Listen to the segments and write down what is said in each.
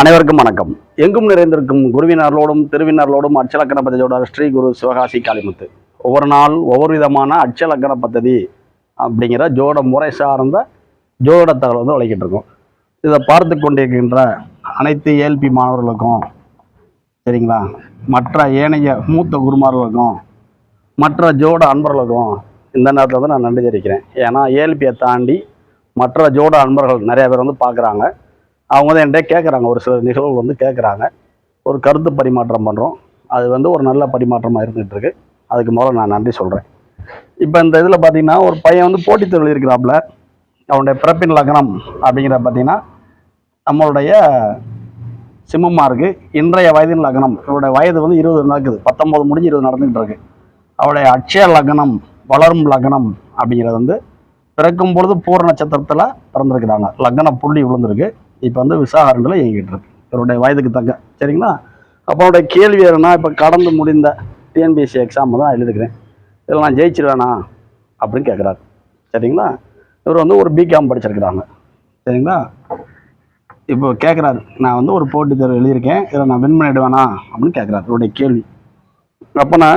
அனைவருக்கும் வணக்கம். எங்கும் நிறைந்திருக்கும் குருவினர்களோடும் திருவினர்களோடும் அச்சலக்கண பத்ததியோட ஸ்ரீ குரு சிவகாசி காளிமுத்து. ஒவ்வொரு நாள் ஒவ்வொரு விதமான அச்சலக்கண பத்ததி அப்படிங்கிற ஜோட முறை சார்ந்த ஜோட தகவல் வந்து விளைக்கிட்டு இருக்கோம். இதை பார்த்து கொண்டிருக்கின்ற அனைத்து ஏல்பி மாணவர்களுக்கும் சரிங்களா? மற்ற ஏனைய மூத்த குருமார்களுக்கும் மற்ற ஜோட அன்பர்களுக்கும் இந்த நேரத்தில் வந்து நான் நன்றி தெரிவிக்கிறேன். ஏன்னா ஏல்பியை தாண்டி மற்ற ஜோட அன்பர்கள் நிறையா பேர் வந்து பார்க்குறாங்க. அவங்க வந்து என்கிட்ட கேட்குறாங்க ஒரு சில நிகழ்வுகள் வந்து கேட்குறாங்க ஒரு கருத்து பரிமாற்றம் பண்ணுறோம் அது வந்து ஒரு நல்ல பரிமாற்றமாக இருந்துகிட்ருக்கு அதுக்கு முதல்ல நான் நன்றி சொல்கிறேன் இப்போ இந்த இதில் பார்த்தீங்கன்னா ஒரு பையன் வந்து போட்டித் தேர்வு இருக்கிறாப்புல. அவனுடைய பிறப்பின் லக்னம் அப்படிங்கிற பார்த்தீங்கன்னா நம்மளுடைய சிம்மமாக இருக்குது இன்றைய வயதின் லக்னம். இவருடைய வயது வந்து இருபது நடக்குது. பத்தொம்போது முடிஞ்சு இருபது நடந்துகிட்டு இருக்கு அவருடைய அட்சய லக்னம் வளரும் லக்னம் அப்படிங்கிறது வந்து பிறக்கும் பொழுது பூர நட்சத்திரத்தில் பிறந்திருக்கிறாங்க. லக்ன புள்ளி விழுந்திருக்கு. இப்போ வந்து விசாகரண்டில் இயங்கிட்டு இருக்கு. இவருடைய வயதுக்கு தக்க சரிங்களா? அப்போ அவருடைய கேள்வி என்னன்னா இப்போ கடந்து முடிந்த டிஎன்பிஎஸ்சி எக்ஸாம் தான் எழுதுக்கிறேன் இதில் நான் ஜெயிச்சிருவேனா? அப்படின்னு கேட்குறாரு சரிங்களா? இவர் வந்து ஒரு பிகாம் படிச்சிருக்கிறாங்க. சரிங்களா? இப்போ கேட்குறாரு நான் வந்து ஒரு போட்டித் தேர்வு எழுதியிருக்கேன். இதில் நான் வின் பண்ணிடுவேனா? அப்படின்னு கேட்குறாரு இவருடைய கேள்வி. அப்போனா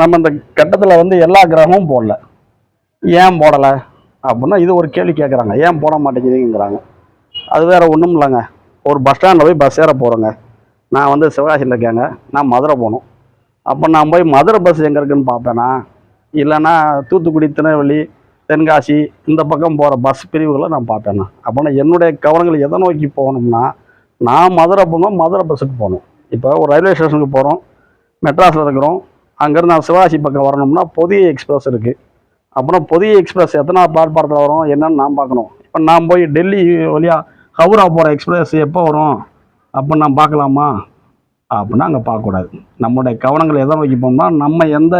நம்ம இந்த கட்டத்தில் வந்து எல்லா கிரகமும் போடல. ஏன் போடலை? அப்படின்னா இது ஒரு கேள்வி கேட்குறாங்க ஏன் போட மாட்டேங்குதுங்கிறாங்க. அது வேறு ஒன்றும் இல்லைங்க. ஒரு பஸ் ஸ்டாண்டில் போய் பஸ் ஏற போகிறேங்க நான் வந்து சிவகாசியில் இருக்கேங்க. நான் மதுரை போகணும். அப்போ நான் போய் மதுரை பஸ் எங்கே இருக்குன்னு பார்ப்பேனா? இல்லைன்னா தூத்துக்குடி திருநெல்வேலி தென்காசி இந்த பக்கம் போகிற பஸ் பிரிவுகளை நான் பார்ப்பேண்ணா அப்போனா என்னுடைய கவனங்கள் எதை நோக்கி போகணும்னா நான் மதுரை போகணும் மதுரை பஸ்ஸுக்கு போகணும். இப்போ ஒரு ரயில்வே ஸ்டேஷனுக்கு போகிறோம் மெட்ராஸில் இருக்கிறோம். அங்கேருந்து நான் சிவகாசி பக்கம் வரணும்னா புதிய எக்ஸ்பிரஸ் இருக்குது அப்புறம் புதிய எக்ஸ்பிரஸ் எத்தனை பிளாட்பாரத்தில் வரும்? என்னன்னு நான் பார்க்கணும். இப்போ நான் போய் டெல்லி வழியாக ஹவுரா போகிற எக்ஸ்பிரஸ் எப்போ வரும்? அப்போ நான் பார்க்கலாமா? அப்படின்னா அங்கே பார்க்கக்கூடாது. நம்மளுடைய கவனங்கள் எதை நோக்கி போகணும்னா நம்ம எந்த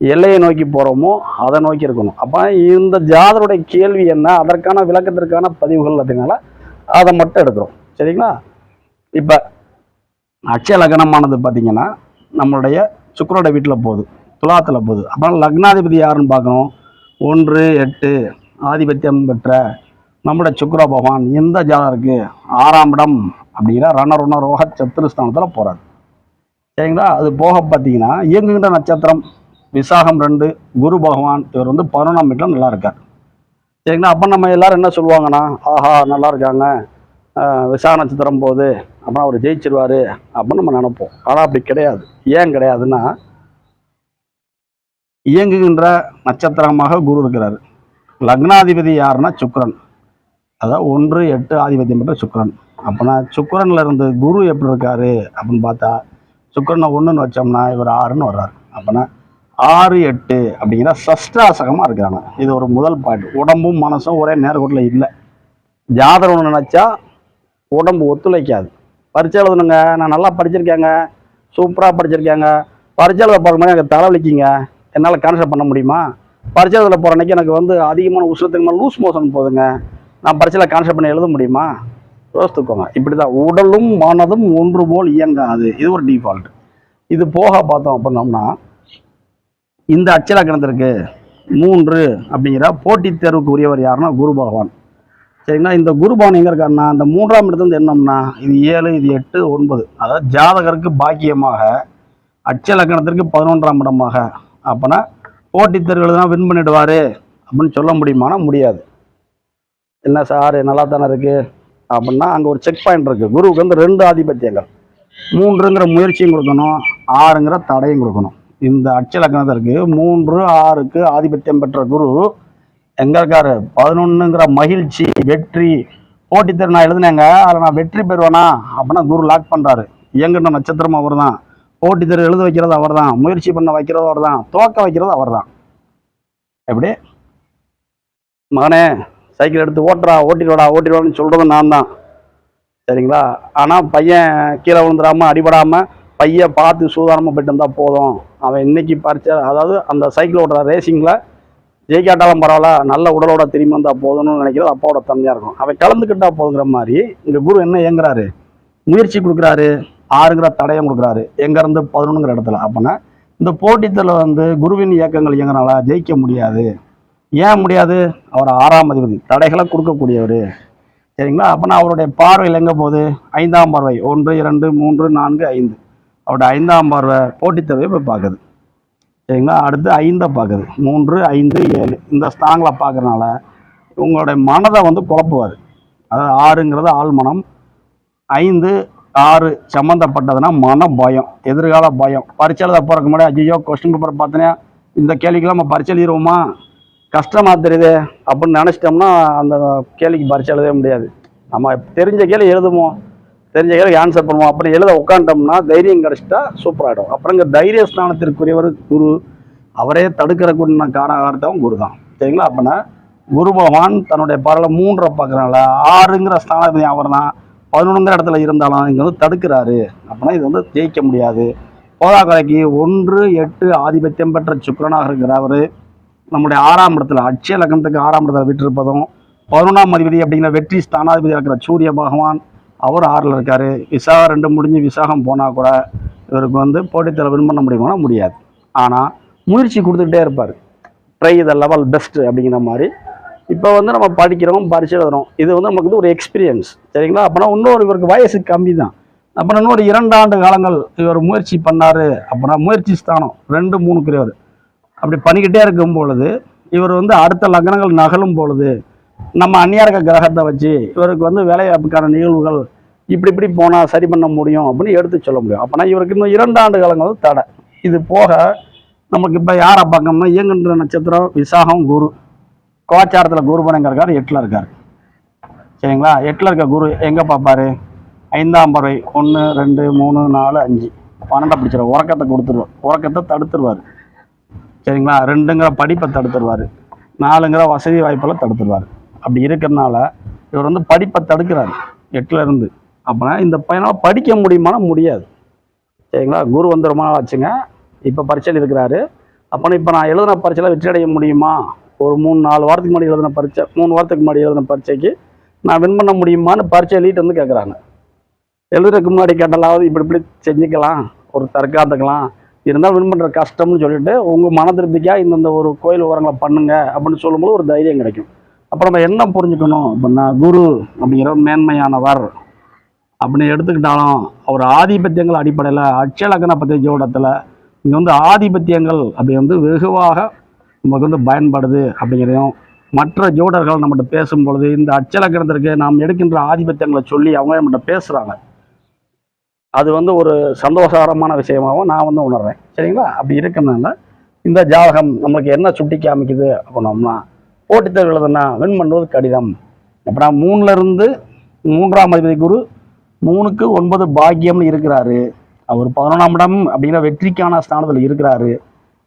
எல்லையை நோக்கி போகிறோமோ அதை நோக்கி இருக்கணும். அப்போ இந்த ஜாதருடைய கேள்வி என்ன? அதற்கான விளக்கத்திற்கான பதிவுகள் அப்படின்னால அதை மட்டும் எடுக்கிறோம். சரிங்களா? இப்போ அட்சய லக்னமானது பார்த்திங்கன்னா நம்மளுடைய சுக்கரோட வீட்டில் போகுது. துலாத்தில் போகுது. அப்புறம் லக்னாதிபதி யாருன்னு பார்க்கணும்? ஒன்று எட்டு ஆதிபத்தியம் பெற்ற நம்முடைய சுக்கிர பகவான் எந்த ஜாதகருக்கு ஆறாம் இடம் அப்படிங்கிற ரணருண ரோக சத்துருஸ்தானத்தில் போகிறார் சரிங்களா? அது போக பார்த்தீங்கன்னா இயங்குகின்ற நட்சத்திரம் விசாகம் ரெண்டு குரு பகவான் இவர் வந்து பதினொன்றாம் வீட்டில் நல்லா இருக்கார். சரிங்களா? அப்போ நம்ம எல்லாரும் என்ன சொல்லுவாங்கன்னா ஆஹா நல்லா இருக்காங்க. விசாக நட்சத்திரம் போகுது. அப்புறம் அவர் ஜெயிச்சிருவார் அப்படின்னு நம்ம நினைப்போம். ஆனால் அப்படி கிடையாது. ஏன் கிடையாதுன்னா இயங்குகின்ற நட்சத்திரமாக குரு இருக்கிறார். லக்னாதிபதி யாருன்னா சுக்ரன் அதாவது ஒன்று எட்டு ஆதிபத்தியம் பெற்ற சுக்கரன். அப்போனா சுக்கரனில் இருந்து குரு எப்படி இருக்காரு அப்படின்னு பார்த்தா சுக்கரனை ஒன்றுன்னு வச்சோம்னா இவர் ஆறுன்னு வர்றார். அப்போனா ஆறு எட்டு அப்படிங்கிற சஷ்டாசகமாக இருக்கிறாங்க. இது ஒரு முதல் பாயிண்ட் உடம்பும் மனசும் ஒரே நேர்கோட்டில் இல்லை. ஜாதகம் ஒன்று நினச்சா உடம்பு ஒத்துழைக்காது. பரிச்சை எழுதணுங்க. நான் நல்லா படிச்சிருக்கேங்க. சூப்பராக படிச்சிருக்கேங்க. பரிச்சை எழுத போகிற மாதிரி எனக்கு தலைவலிக்குங்க. என்னால் கான்செப்ட் பண்ண முடியுமா? பரிச்சை எழுத போகிற அன்னைக்கு எனக்கு வந்து அதிகமான உஷ்ணத்துக்கு மேலே லூஸ் மோஷன் போகுதுங்க. நான் பரிச்சையில் கான்செப்ட் பண்ணி எழுத முடியுமா? யோசித்துக்கோங்க. இப்படி தான் உடலும் மனதும் ஒன்று போல் இயங்காது. இது ஒரு டிஃபால்ட் இது போக பார்த்தோம் அப்படின்னோம்னா இந்த அச்சலக்கணத்திற்கு மூன்று அப்படிங்கிற போட்டித் தேர்வுக்கு உரியவர் யாருன்னா குரு பகவான். சரிங்களா? இந்த குரு பகவான் எங்கே இருக்காருன்னா இந்த மூன்றாம் இடத்துல என்னம்னா இது ஏழு இது எட்டு ஒன்பது. அதாவது ஜாதகருக்கு பாக்கியமாக அச்சலக்கணத்திற்கு பதினொன்றாம் இடமாக. அப்போனா போட்டித் தேர்வுகள் தான் வின் பண்ணிடுவார் அப்படின்னு சொல்ல முடியுமானா முடியாது. என்ன சார் நல்லா தானே இருக்கு? அப்படின்னா அங்கே ஒரு செக் பாயிண்ட் இருக்கு. குருவுக்கு வந்து ரெண்டு ஆதிபத்தியங்கள். மூன்றுங்கிற முயற்சியும் கொடுக்கணும் ஆறுங்கிற தடையும் கொடுக்கணும். இந்த அச்சலக்கணத்திற்கு மூன்று ஆறுக்கு ஆதிபத்தியம் பெற்ற குரு எங்க இருக்காரு? பதினொன்னுங்கிற மகிழ்ச்சி வெற்றி. போட்டித்தர் நான் எழுதினேங்க அதில் நான் வெற்றி பெறுவேனா? அப்படின்னா குரு லாக் பண்ணுறாரு இயங்குன நட்சத்திரம் அவர் தான் போட்டித்தர் எழுத வைக்கிறது அவர் தான் முயற்சி பண்ண வைக்கிறது அவர் தான் துவக்க வைக்கிறது அவர் தான் எப்படி? மகனே சைக்கிள் எடுத்து ஓட்டுறா ஓட்டிடுவாடா ஓட்டிடுவான்னு சொல்கிறது நான் தான் சரிங்களா? ஆனால் பையன் கீழே விழுந்துடாமல் அடிபடாமல் பையன் பார்த்து சூதானமாக போயிட்டு இருந்தால் போதும். அவன் இன்னைக்கு பறிச்ச அதாவது அந்த சைக்கிள் ஓட்டுற ரேசிங்கில் ஜெயிக்காட்டாலும் பரவாயில்ல நல்ல உடலோட திரும்பி வந்தால் போதும்னு நினைக்கிறது அப்பாவோட தன்மையாக இருக்கும். அவன் கலந்துக்கிட்டா போதுங்கிற மாதிரி இங்கே குரு என்ன இயங்குறாரு? முயற்சி கொடுக்குறாரு. ஆறுங்கிற தடயம் கொடுக்குறாரு. எங்கேருந்து? பதினொன்றுங்கிற இடத்துல. அப்போனா இந்த போட்டித்தில் வந்து குருவின் இயக்கங்கள் இயங்குறனால ஜெயிக்க முடியாது. ஏன் முடியாது? அவர் ஆறாம் அதிபதி. தடைகளை கொடுக்கக்கூடியவர். சரிங்களா? அப்போனா அவருடைய பார்வையில் எங்கே போகுது? ஐந்தாம் பார்வை. ஒன்று இரண்டு மூன்று நான்கு ஐந்து. அவருடைய ஐந்தாம் பார்வை போட்டித் தேர்வை போய் பார்க்குது. சரிங்களா? அடுத்து ஐந்தை பார்க்குது. மூன்று ஐந்து ஏழு. இந்த ஸ்தாங்களை பார்க்கறனால உங்களுடைய மனதை வந்து குழப்புவார். அதாவது ஆறுங்கிறது ஆழ்மனம் ஐந்து ஆறு சம்மந்தப்பட்டதுன்னா மன பயம் எதிர்கால பயம். பரீட்சை எழுத போகிறக்கு முன்னாடி ஐயோ கொஸ்டின் பேப்பர் பார்த்தனே இந்த கேள்விக்கெல்லாம் நம்ம பரீட்சை எழுதிடுவோமா கஷ்டமாக தெரியுது அப்படின்னு நினச்சிட்டோம்னா அந்த கேள்விக்கு பரிச்சு எழுதவே முடியாது. நம்ம தெரிஞ்ச கேள்வி எழுதுவோம். தெரிஞ்ச கேள்வி ஆன்சர் பண்ணுவோம். அப்படி எழுத உட்காந்துட்டோம்னா தைரியம் கிடச்சிட்டா சூப்பராகிடும் அப்புறங்க தைரிய ஸ்தானத்திற்குரியவர் குரு அவரே தடுக்கிறக்கூடிய காரணம் குரு தான் சரிங்களா? அப்படின்னா குரு பகவான் தன்னுடைய பரவல மூன்றை பார்க்கறனால ஆறுங்கிற ஸ்தானாதிபதி அவர் தான் பதினொன்றுங்கிற இடத்துல இருந்தாலும் இங்கே வந்து தடுக்கிறாரு. அப்படின்னா இது வந்து ஜெயிக்க முடியாது. போதாக்கலைக்கு ஒன்று எட்டு ஆதிபத்தியம் பெற்ற சுக்கிரனாக இருக்கிறவர் நம்முடைய ஆறாம் இடத்துல அட்சய லக்னத்துக்கு ஆறாம் இடத்துல விட்டிருப்பதும் பதினொன்றாம் அதிபதி அப்படிங்கிற வெற்றி ஸ்தானாதிபதி இருக்கிற சூரிய பகவான் அவர் ஆறில் இருக்கார். விசாகம் ரெண்டு முடிஞ்சு விசாகம் போனால் கூட இவருக்கு வந்து போட்டித்தேர்வு வின் பண்ண முடியுமானா முடியாது. ஆனால் முயற்சி கொடுத்துக்கிட்டே இருப்பார். ட்ரை த லெவல் பெஸ்ட்டு அப்படிங்கிற மாதிரி. இப்போ வந்து நம்ம படிக்கிறோம் பரிசு எழுதுறோம். இது வந்து நமக்கு வந்து ஒரு எக்ஸ்பீரியன்ஸ் சரிங்களா? அப்போனா இன்னொரு இவருக்கு வயசு கம்மி தான். அப்புறம் இன்னொரு இரண்டு ஆண்டு காலங்கள் இவர் முயற்சி பண்ணார். அப்படின்னா முயற்சி ஸ்தானம் ரெண்டு மூணுக்குரியவர் அப்படி பண்ணிக்கிட்டே இருக்கும் பொழுது இவர் வந்து அடுத்த லக்னங்கள் நகலும் பொழுது நம்ம அந்நியார்க கிரகத்தை வச்சு இவருக்கு வந்து வேலைவாய்ப்புக்கான நிகழ்வுகள் இப்படி இப்படி போனால் சரி பண்ண முடியும் அப்படின்னு எடுத்து சொல்ல முடியும். அப்போனா இவருக்கு இன்னும் இரண்டு ஆண்டு காலங்கள் வந்து தடை. இது போக நமக்கு இப்போ யாரை பார்க்கணும்னா இயங்குன்ற நட்சத்திரம் விசாகம் குரு. கோச்சாரத்தில் குரு பணங்க இருக்கார் எட்டில் இருக்கார். சரிங்களா? எட்டில் இருக்க குரு எங்கே பார்ப்பாரு? ஐந்தாம் பறவை ஒன்று ரெண்டு மூணு நாலு அஞ்சு. பன்னெண்டை பிடிச்சிருவார் உறக்கத்தை கொடுத்துருவார் உறக்கத்தை தடுத்துருவார். சரிங்களா? ரெண்டுங்கிற படிப்பை தடுத்துருவார். நாலுங்கிற வசதி வாய்ப்பெல்லாம் தடுத்துருவார். அப்படி இருக்கிறனால இவர் வந்து படிப்பை தடுக்கிறார். எட்டுலேருந்து அப்போனா இந்த பையனால் படிக்க முடியுமானா முடியாது. சரிங்களா? குரு வந்து ரொம்ப நாள் ஆச்சுங்க. இப்போ பரீட்சையில் இருக்கிறாரு. அப்போனா இப்போ நான் எழுதின பரீட்சையில் வெற்றி அடைய முடியுமா? ஒரு மூணு நாலு வாரத்துக்கு முன்னாடி எழுதின பரீட்சை மூணு வாரத்துக்கு முன்னாடி எழுதின பரீட்சைக்கு நான் வின் பண்ண முடியுமான்னு பரீட்சை எழுதிட்டு வந்து கேட்குறாங்க எழுதுறதுக்கு முன்னாடி கேட்டாலாவது இப்படி இப்படி செஞ்சுக்கலாம். ஒரு தற்காத்துக்கலாம் இருந்தாலும் வின் பண்ணுற கஷ்டம்னு சொல்லிட்டு உங்கள் மன திருப்திக்காக இந்தந்த ஒரு கோயில் உரங்களை பண்ணுங்க அப்படின்னு சொல்லும்போது ஒரு தைரியம் கிடைக்கும். அப்புறம் நம்ம என்ன புரிஞ்சுக்கணும் அப்படின்னா குரு அப்படிங்கிற மேன்மையானவர் அப்படின்னு எடுத்துக்கிட்டாலும் அவர் ஆதிபத்தியங்கள் அடிப்படையில் அட்சலக்கண பத்திய ஜோடத்தில் இங்கே வந்து ஆதிபத்தியங்கள் அப்படி வந்து வெகுவாக நமக்கு வந்து பயன்படுது அப்படிங்கிறதையும் மற்ற ஜோடர்கள் நம்மகிட்ட பேசும் பொழுது இந்த அச்சலக்கணத்திற்கு நாம் எடுக்கின்ற ஆதிபத்தியங்களை சொல்லி அவங்க நம்மகிட்ட பேசுகிறாங்க அது வந்து ஒரு சந்தோஷகரமான விஷயமாகவும் நான் வந்து உணர்றேன். சரிங்களா? அப்படி இருக்கனால இந்த ஜாதகம் நம்மளுக்கு என்ன சுட்டி காமிக்குது அப்படின்னோம்னா போட்டித் தேர்வு எழுதுனா வின் பண்ணுவது கடிதம். அப்படின்னா மூணுலேருந்து மூன்றாம் அதிபதி குரு மூணுக்கு ஒன்பது பாக்கியம்னு இருக்கிறாரு. அவர் பதினொன்றாம் இடம் அப்படிங்கிற வெற்றிக்கான ஸ்தானத்தில் இருக்கிறாரு.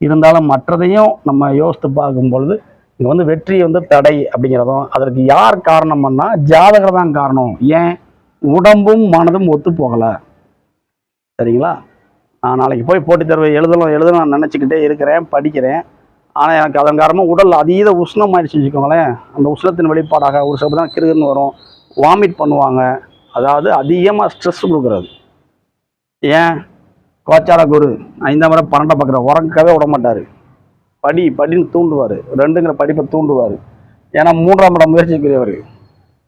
இருந்தாலும் மற்றதையும் நம்ம யோசித்து பார்க்கும் பொழுது இங்கே வந்து வெற்றி வந்து தடை அப்படிங்கிறதும் அதற்கு யார் காரணம்னா ஜாதகர் தான் காரணம். ஏன்? உடம்பும் மனதும் ஒத்து போகலை சரிங்களா? நான் நாளைக்கு போய் போட்டித் தேர்வு எழுதணும் எழுதணும் நான் நினச்சிக்கிட்டே இருக்கிறேன் படிக்கிறேன். ஆனால் எனக்கு அதன் காரணமாக உடல் அதீத உஷ்ணம் ஆயிடுச்சு வச்சுக்கோங்களேன். அந்த உஷ்ணத்தின் வெளிப்பாடாக ஒரு சில தான் கிருகுன்னு வரும். வாமிட் பண்ணுவாங்க. அதாவது அதிகமாக ஸ்ட்ரெஸ் கொடுக்குறது. ஏன்? கோச்சார குரு ஐந்தாம் முறை பன்னெண்டை பார்க்குற உறங்கவே விட மாட்டார். படி படின்னு தூண்டுவார். ரெண்டுங்கிற படிப்பை தூண்டுவார். ஏன்னா மூன்றாம் இடம் முயற்சிக்குரியவர்.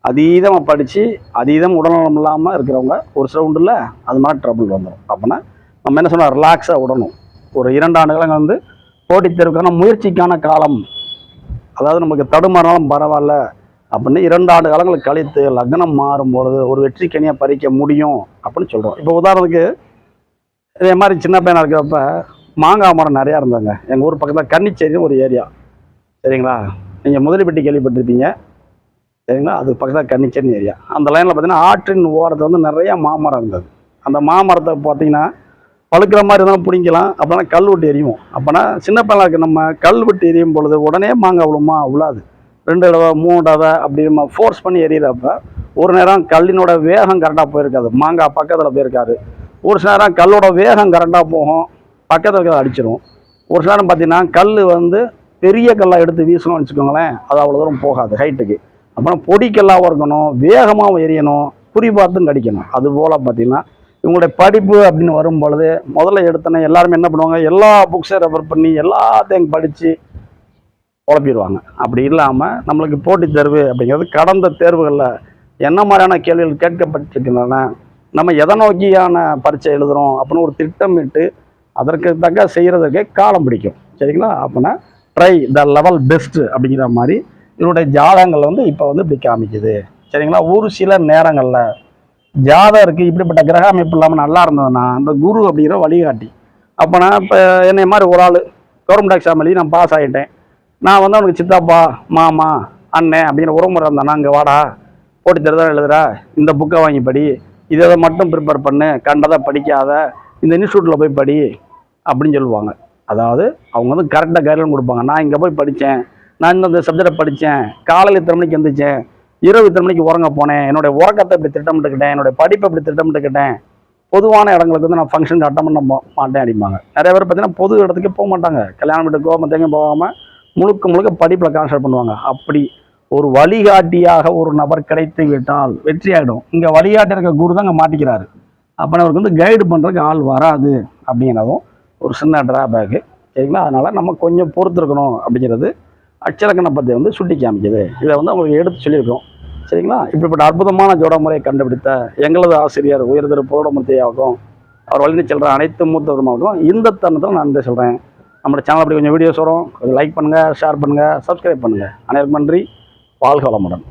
அதீதமாக படித்து அதீதம் உடல்நலம் இல்லாமல் இருக்கிறவங்க ஒரு சில உண்டுல அது மாதிரி ட்ரபிள் வந்துடும் அப்படின்னா நம்ம என்ன சொன்னால் ரிலாக்ஸாக விடணும் ஒரு இரண்டு ஆண்டு காலங்கள் வந்து போட்டித் தேர்வுக்கான முயற்சிக்கான காலம். அதாவது நமக்கு தடுமாறினாலும் பரவாயில்ல அப்படின்னு இரண்டு ஆண்டு காலங்கள் கழித்து லக்னம் மாறும் பொழுது ஒரு வெற்றி கனியாக பறிக்க முடியும் அப்படின்னு சொல்கிறோம் இப்போ உதாரணத்துக்கு இதே மாதிரி சின்ன பையனாக இருக்கிறப்ப மாங்காய் மரம் நிறையா இருந்தாங்க எங்கள் ஊர் பக்கத்தில் கன்னிச்சேரின்னு ஒரு ஏரியா சரிங்களா? நீங்கள் முதலிப்பட்டி கேள்விப்பட்டிருப்பீங்க. சரிங்களா? அது பக்கத்தில் கன்னிச்சேரி ஏரியா. அந்த லைனில் பார்த்தீங்கன்னா ஆற்றின் ஓரத்தில் வந்து நிறையா மாமரம் இருந்தது. அந்த மாமரத்தை பார்த்தீங்கன்னா பழுக்கிற மாதிரி இருந்தாலும் பிடிங்கலாம் அப்போனா கல் விட்டு எரியும் அப்போனா சின்ன பிள்ளைக்கு நம்ம கல் விட்டு எரியும் பொழுது உடனே மாங்காய் விழுமா? விழாது. ரெண்டு தடவை மூணு தடவை அப்படி நம்ம ஃபோர்ஸ் பண்ணி எரியிறப்ப ஒரு நேரம் கல்லினோட வேகம் கரெக்டாக போயிருக்காது. மாங்காய் பக்கத்தில் போயிருக்காரு. ஒரு சில நேரம் கல்லோட வேகம் கரெக்டாக போகும். பக்கத்தில் இருக்கிறத அடிச்சிடும் ஒரு சில நேரம் பார்த்தீங்கன்னா கல் வந்து பெரிய கல்லாக எடுத்து வீசணும்னு வச்சுக்கோங்களேன். அது அவ்வளோ தூரம் போகாது ஹைட்டுக்கு அப்புறம் பொடிக்கெல்லாம் இருக்கணும் வேகமாகவும் எரியணும் குறி பார்த்தும் கடிக்கணும். அது போல் இவங்களுடைய படிப்பு அப்படின்னு வரும் பொழுது முதல்ல எடுத்தோன்னே எல்லாருமே என்ன பண்ணுவாங்க எல்லா புக்ஸையும் ரெஃபர் பண்ணி எல்லாத்தையும் படித்து குழப்பிடுவாங்க. அப்படி இல்லாமல் நம்மளுக்கு போட்டித் தேர்வு அப்படிங்கிறது கடந்த தேர்வுகளில் என்ன மாதிரியான கேள்விகள் கேட்கப்பட்டிருக்கின்றன நம்ம எதை நோக்கியான பரீட்சை எழுதுகிறோம் அப்படின்னு ஒரு திட்டமிட்டு அதற்கு தக்க செய்கிறதுக்கே காலம் பிடிக்கும். சரிங்களா? அப்படின்னா ட்ரை த லெவல் பெஸ்ட்டு அப்படிங்கிற மாதிரி இதனுடைய ஜாதகங்கள் வந்து இப்போ வந்து இப்படி காமிக்குது. சரிங்களா? ஒரு சில நேரங்களில் ஜாதகருக்கு இப்படிப்பட்ட கிரக அமைப்பு இல்லாமல் நல்லா இருந்ததுன்னா அந்த குரு அப்படிங்கிற வழிகாட்டி. அப்போ நான் இப்போ என்னை மாதிரி ஒரு ஆள் கவர்மெண்ட் எக்ஸாம் எழுதி நான் பாஸ் ஆகிட்டேன் நான் வந்து அவனுக்கு சித்தப்பா மாமா அண்ணன் அப்படிங்கிற உறவுமுறை இருந்தானா அங்கே வாடா போட்டி தருதான் எழுதுறா இந்த புக்கை வாங்கி படி இதை இதை மட்டும் ப்ரிப்பேர் பண்ணு கண்டதை படிக்காத இந்த இன்ஸ்டியூட்டில் போய் படி அப்படின்னு சொல்லுவாங்க. அதாவது அவங்க வந்து கரெக்டாக கைட்லைன் கொடுப்பாங்க. நான் இங்கே போய் படித்தேன் நான் இந்த சப்ஜெக்டை படித்தேன் காலையில் இத்தனை மணிக்கு எந்திரிச்சேன்? இரவு இத்தனை மணிக்கு உறங்க போனேன்? என்னுடைய உறக்கத்தை இப்படி திட்டமிட்டுக்கிட்டேன். என்னுடைய படிப்பை இப்படி திட்டமிட்டுக்கிட்டேன். பொதுவான இடங்களுக்கு வந்து நான் ஃபங்க்ஷனுக்கு அட்டன் பண்ண மாட்டேன் அப்படிம்பாங்க. நிறைய பேர் பார்த்தீங்கன்னா பொது இடத்துக்கே போக மாட்டாங்க. கல்யாணம் வீட்டுக்கோ மற்றவங்க போகாமல் முழுக்க முழுக்க படிப்பில் கான்சன்ட்ரேட் பண்ணுவாங்க. அப்படி ஒரு வழிகாட்டியாக ஒரு நபர் கிடைத்து விட்டால் வெற்றி ஆகிடும் இங்கே வழிகாட்டி இருக்க குரு தான் அங்கே மாட்டிக்கிறாரு. அப்போ அவருக்கு வந்து கைடு பண்ணுறதுக்கு ஆள் வராது அப்படிங்கிறதும் ஒரு சின்ன ட்ராபேக்கு சரிங்களா? அதனால் நம்ம கொஞ்சம் பொறுத்திருக்கணும் அப்படிங்கிறது அச்சலக்கண வந்து சுட்டி காமிக்குது. இதை வந்து அவங்களுக்கு எடுத்து சொல்லியிருக்கோம். சரிங்களா? இப்படிப்பட்ட அற்புதமான ஜோட முறையை கண்டுபிடித்த எங்களது ஆசிரியர் உயர்திரு பௌடமூர்த்தியாகட்டும் அவர் வழிந்து செல்கிற அனைத்து மூத்தவருமாகட்டும் இந்த தருணத்தில் நான் இதை சொல்கிறேன் நம்மளோட சேனல் அப்படி கொஞ்சம் வீடியோஸ் வரும். கொஞ்சம் லைக் பண்ணுங்கள் ஷேர் பண்ணுங்கள் சப்ஸ்கிரைப் பண்ணுங்கள் அனைவருக்கும் நன்றி. வாழ்க வளமுடன்.